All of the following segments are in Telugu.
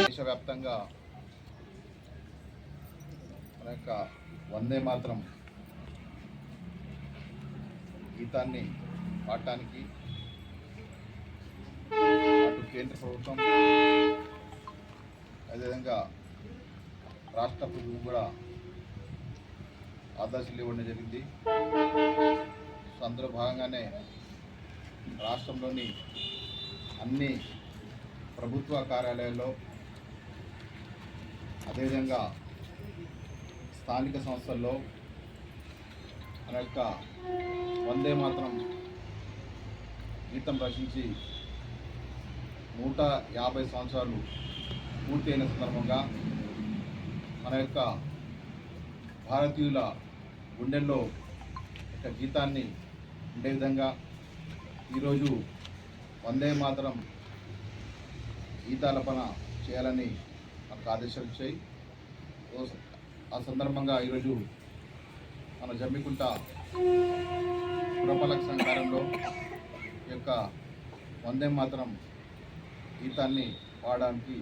దేశవ్యాప్తంగా మన యొక్క వందే మాత్రం గీతాన్ని పాడటానికి అటు కేంద్ర ప్రభుత్వం అదేవిధంగా రాష్ట్ర ప్రభుత్వం కూడా ఆదేశాలు ఇవ్వడం జరిగింది. సో అందులో భాగంగానే రాష్ట్రంలోని అన్ని ప్రభుత్వ కార్యాలయాల్లో అదేవిధంగా స్థానిక సంస్థల్లో మన యొక్క వందే మాత్రం గీతం రచించి నూట యాభై సంవత్సరాలు పూర్తయిన సందర్భంగా మన యొక్క భారతీయుల గుండెల్లో ఒక గీతాన్ని ఉండే విధంగా ఈరోజు వందే మాత్రం గీతాలపన చేయాలని మనకు ఆదేశాలు ఇచ్చాయి. ఓ- ఆ సందర్భంగా ఈరోజు మన జమ్మికుంట పురపాలక సంఘారంలో ఈ యొక్క వందే మాత్రం గీతాన్ని పాడడానికి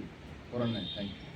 కోరన్నాయి థ్యాంక్ యూ